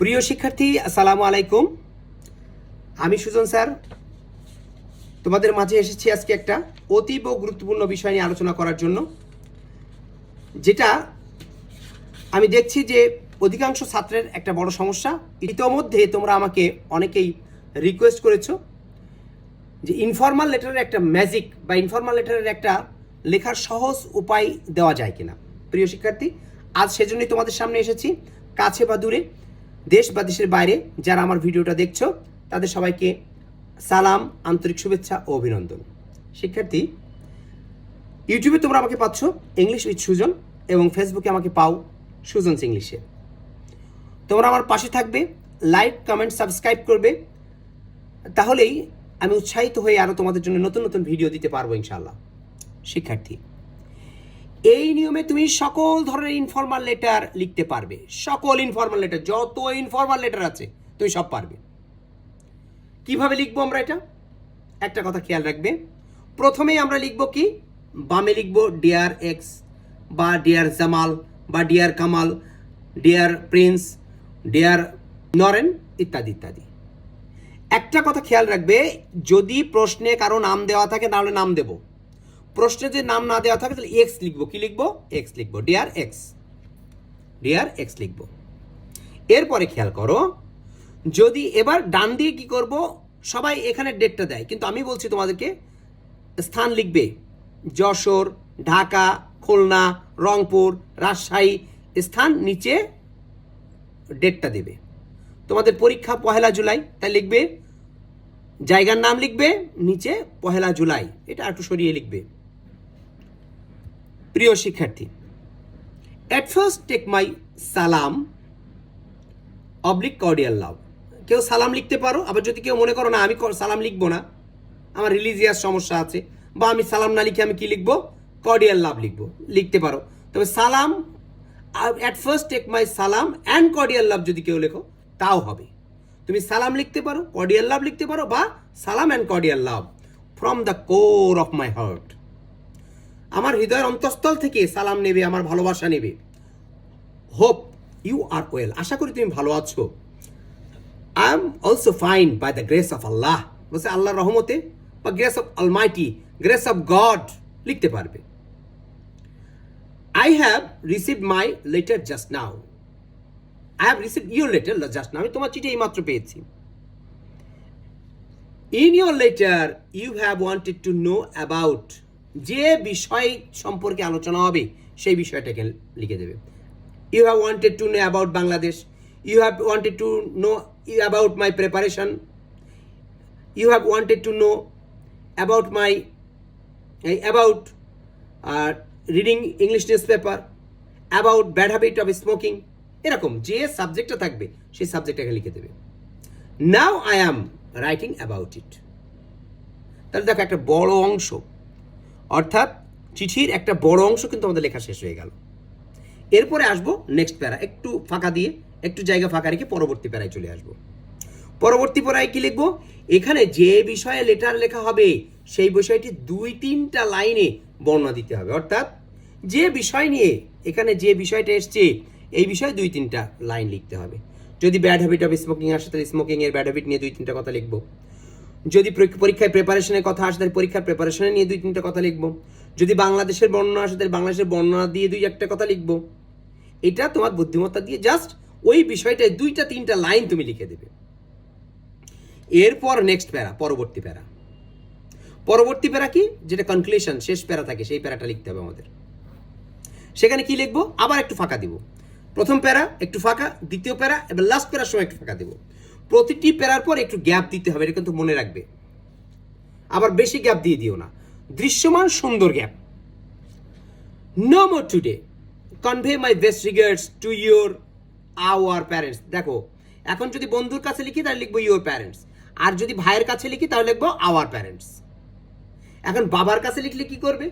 প্রিয় শিক্ষার্থী, আসসালামু আলাইকুম। আমি সুজন স্যার। তোমাদের মাঝে এসেছি আজকে একটা অতীব গুরুত্বপূর্ণ বিষয় নিয়ে আলোচনা করার জন্য, যেটা আমি দেখছি যে অধিকাংশ ছাত্রের একটা বড় সমস্যা। ইতোমধ্যে তোমরা আমাকে অনেকেই রিকোয়েস্ট করেছ যে ইনফর্মাল লেটারের একটা ম্যাজিক বা ইনফর্মাল লেটারের একটা লেখার সহজ উপায় দেওয়া যায় কিনা। প্রিয় শিক্ষার্থী, আজ সেজন্যই তোমাদের সামনে এসেছি। কাছে বা দূরে দেশ বা দেশের বাইরে যারা আমার ভিডিওটা দেখছ, তাদের সবাইকে সালাম, আন্তরিক শুভেচ্ছা ও অভিনন্দন। শিক্ষার্থী, ইউটিউবে তোমরা আমাকে পাচ্ছ ইংলিশ উইথ সুজন এবং ফেসবুকে আমাকে পাও সুজনস ইংলিশে তোমরা আমার পাশে থাকবে লাইক কমেন্ট সাবস্ক্রাইব করবে। তাহলেই আমি উৎসাহিত হয়ে আরও তোমাদের জন্য নতুন নতুন ভিডিও দিতে পারব ইনশাল্লাহ শিক্ষার্থী এই নিয়মে তুমি সকল ধরনের ইনফর্মাল লেটার লিখতে পারবে। সকল ইনফর্মাল লেটার যত ইনফর্মাল লেটার আছে, তুমি সব পারবে। কীভাবে লিখব আমরা এটা? একটা কথা খেয়াল রাখবে। প্রথমেই আমরা লিখব কি? বামে লিখব ডিয়ার এক্স বা ডিয়ার জামাল বা dear Kamal dear Prince dear Naren ইত্যাদি ইত্যাদি। একটা কথা খেয়াল রাখবে, যদি প্রশ্নে কারও নাম দেওয়া থাকে, তাহলে নাম দেব। প্রশ্নে যদি নাম না দেওয়া থাকে, তাহলে এক্স লিখব। কি লিখব? এক্স লিখব। ডিয়ার এক্স ডিয়ার এক্স লিখব। এরপরে খেয়াল করো, যদি এবার ডান দিয়ে কি করব? সবাই এখানে ডেটটা দেয়, কিন্তু আমি বলছি তোমাদেরকে, স্থান লিখবে। যশোর, ঢাকা, খুলনা, রংপুর, রাজশাহী, স্থান নিচে ডেটটা দেবে। তোমাদের পরীক্ষা পহেলা জুলাই, তাই লিখবে। জায়গার নাম লিখবে, নিচে পহেলা জুলাই। এটা একটু সরিয়ে লিখবে। প্রিয় শিক্ষার্থী অ্যাট ফার্স্ট টেক মাই সালাম অবলিক কর্ডিয়াল লাভ কেউ সালাম লিখতে পারো, আবার যদি কেউ মনে করো, না, আমি সালাম লিখব না, আমার রিলিজিয়াস সমস্যা আছে, বা আমি সালাম না লিখে আমি কি লিখব? কর্ডিয়াল লাভ লিখব, লিখতে পারো। তবে সালাম অ্যাট ফার্স্ট টেক মাই সালাম অ্যান্ড কর্ডিয়াল লাভ যদি কেউ লেখো, তাও হবে। তুমি সালাম লিখতে পারো কর্ডিয়াল লাভ লিখতে পারো, বা সালাম and cordial love from the core of my heart আমার হৃদয়ের অন্তঃস্থল থেকে সালাম নেবে, আমার ভালোবাসা নেবে। Hope, you are well. আশা করি তুমি ভালো আছো। I am also fine by the grace of Allah. বলছে, আল্লাহর রহমতে বা grace of almighty grace of God লিখতে পারবে। I have receive my letter just now. I have receive your letter just now. আমি তোমার চিঠি এইমাত্র পেয়েছি। In your letter you have wanted to know about যে বিষয় সম্পর্কে আলোচনা হবে, সেই বিষয়টাকে লিখে দেবে। You have wanted to know about Bangladesh you have wanted to know about my preparation you have wanted to know about my about reading English newspaper about bad habit of smoking এরকম যে সাবজেক্টটা থাকবে, সেই সাবজেক্টটাকে লিখে দেবে। Now I am writing about it তাহলে দেখো একটা বড় অংশ অর্থাৎ চিঠির একটা বড় অংশ কিন্তু আমাদের লেখা শেষ হয়ে গেল। এরপরে আসব নেক্সট প্যারা, একটু ফাঁকা দিয়ে, একটু জায়গা ফাঁকা রেখে পরবর্তী প্যারায় চলে আসব। পরবর্তী পড়ায় কি লিখব? এখানে যে বিষয়ে লেটার লেখা হবে, সেই বিষয়টি দুই তিনটা লাইনে বর্ণনা দিতে হবে। অর্থাৎ যে বিষয় নিয়ে এখানে যে বিষয়টা এসছে, এই বিষয়ে দুই তিনটা লাইন লিখতে হবে। যদি ব্যাড হ্যাবিট অফ স্মোকিং আসে, তাহলে স্মোকিং এর ব্যাড হ্যাবিট নিয়ে দুই তিনটা কথা লিখব। যদি পরীক্ষায় প্রিপারেশনের কথা আসে, তাহলে পরীক্ষার প্রিপারেশনে নিয়ে দুই তিনটা কথা লিখব। যদি বাংলাদেশের বর্ণনা আসে, তাহলে বাংলাদেশের বর্ণনা দিয়ে দুই একটা কথা লিখব। এটা তোমার বুদ্ধিমত্তা দিয়ে জাস্ট ওই বিষয়টায় দুইটা, তিনটা লাইন তুমি লিখে দেবে। এরপর নেক্সট প্যারা, পরবর্তী প্যারা। পরবর্তী প্যারা কি? যেটা কনক্লুশন শেষ প্যারা থাকে, সেই প্যারাটা লিখতে হবে আমাদের। সেখানে কি লিখব? আবার একটু ফাঁকা দিব। প্রথম প্যারা, একটু ফাঁকা। দ্বিতীয় প্যারা, এবার লাস্ট প্যারার সময় একটু ফাঁকা দেব। প্রতিটি প্যারার পর একটু গ্যাপ দিতে হবে, এটা কিন্তু মনে রাখবে। আবার বেশি গ্যাপ দিয়ে দিও না। দৃশ্যমান সুন্দর gap. No more today convey my best regards to your our parents দেখো, এখন যদি বন্ধুর কাছে লিখি, তাহলে লিখব ইউর প্যারেন্টস আর যদি ভাইয়ের কাছে লিখি, তাহলে লিখব আওয়ার প্যারেন্টস এখন বাবার কাছে লিখলে কি করবে?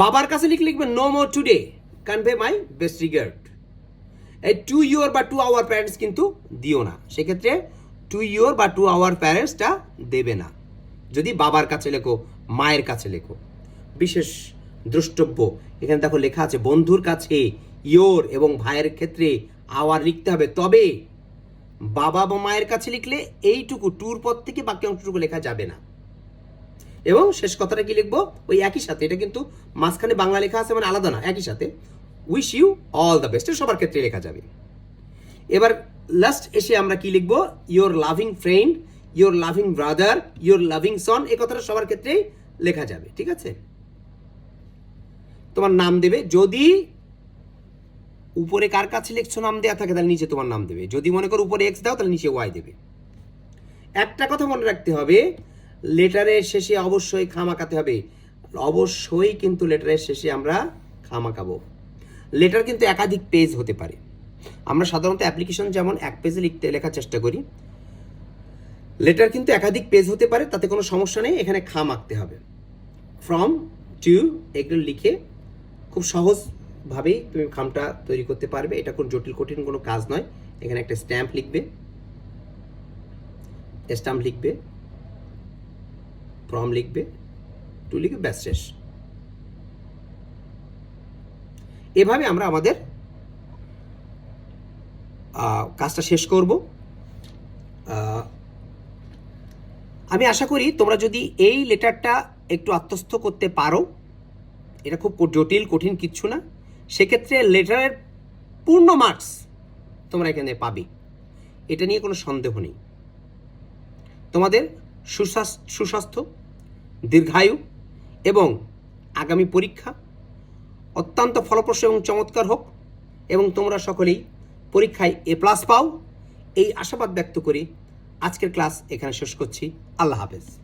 বাবার কাছে লিখলে লিখবে no more today convey my best regard এই টু ইউর বা টু আওয়ার প্যারেন্টস কিন্তু দিও না। সেক্ষেত্রে টু ইউর বা টু আওয়ার প্যারেন্টসটা দেবে না। যদি বাবার কাছে লেখো, মায়ের কাছে লেখো। বিশেষ দ্রষ্টব্য, এখানে দেখো লেখা আছে, বন্ধুর কাছে ইয়োর এবং ভাইয়ের ক্ষেত্রে আওয়ার লিখতে হবে। তবে বাবা বা মায়ের কাছে লিখলে এইটুকু টুর পর থেকে বাকি অংশটুকু লেখা যাবে না। এবং শেষ কথাটা কি লিখব? ওই একই সাথে, এটা কিন্তু মাঝখানে বাংলা লেখা আছে মানে আলাদা না, একই সাথে। Wish you all the best সবার ক্ষেত্রে লেখা যাবে। এবার লাস্ট এসে আমরা কি লিখব? Your loving friend your loving brother your loving son এ কথাটা সবার ক্ষেত্রেই লেখা যাবে, ঠিক আছে? তোমার নাম দেবে। যদি উপরে কার কাছে লিখছো নাম দেওয়া থাকে, তাহলে নিচে তোমার নাম দেবে। যদি মনে করো উপরে এক্স দাও, তাহলে নিচে ওয়াই দেবে। একটা কথা মনে রাখতে হবে লেটারের শেষে অবশ্যই খামাকাতে হবে। অবশ্যই কিন্তু লেটারের শেষে আমরা খামাকাবো লেটার কিন্তু একাধিক পেজ হতে পারে। আমরা সাধারণত অ্যাপ্লিকেশন যেমন এক পেজে লিখতে লেখার চেষ্টা করি লেটার কিন্তু একাধিক পেজ হতে পারে, তাতে কোনো সমস্যা নেই, এখানে খাম আঁকতে হবে। ফ্রম টু এগুলো লিখে খুব সহজভাবেই তুমি খামটা তৈরি করতে পারবে, এটা কোনো জটিল, কঠিন কোনো কাজ নয়। এখানে একটা স্ট্যাম্প লিখবে স্ট্যাম্প লিখবে ফ্রম লিখবে টু লিখবে ব্যাস শেষ। এভাবে আমরা আমাদের কাজটা শেষ করব। আমি আশা করি তোমরা যদি এই লেটারটা একটু আত্মস্থ করতে পারো, এটা খুব জটিল, কঠিন কিচ্ছু না, সেক্ষেত্রে লেটারের পূর্ণ মার্কস তোমরা এখানে পাবে। এটা নিয়ে কোনো সন্দেহ নেই। তোমাদের সুস্বাস্থ্য সুস্বাস্থ্য, দীর্ঘায়ু এবং আগামী পরীক্ষা অত্যন্ত ফলপ্রসূ এবং চমৎকার হোক এবং তোমরা সকলেই পরীক্ষায় এ প্লাস পাও। এই আশাবাদ ব্যক্ত করি আজকের ক্লাস এখানে শেষ করছি। আল্লাহ হাফেজ।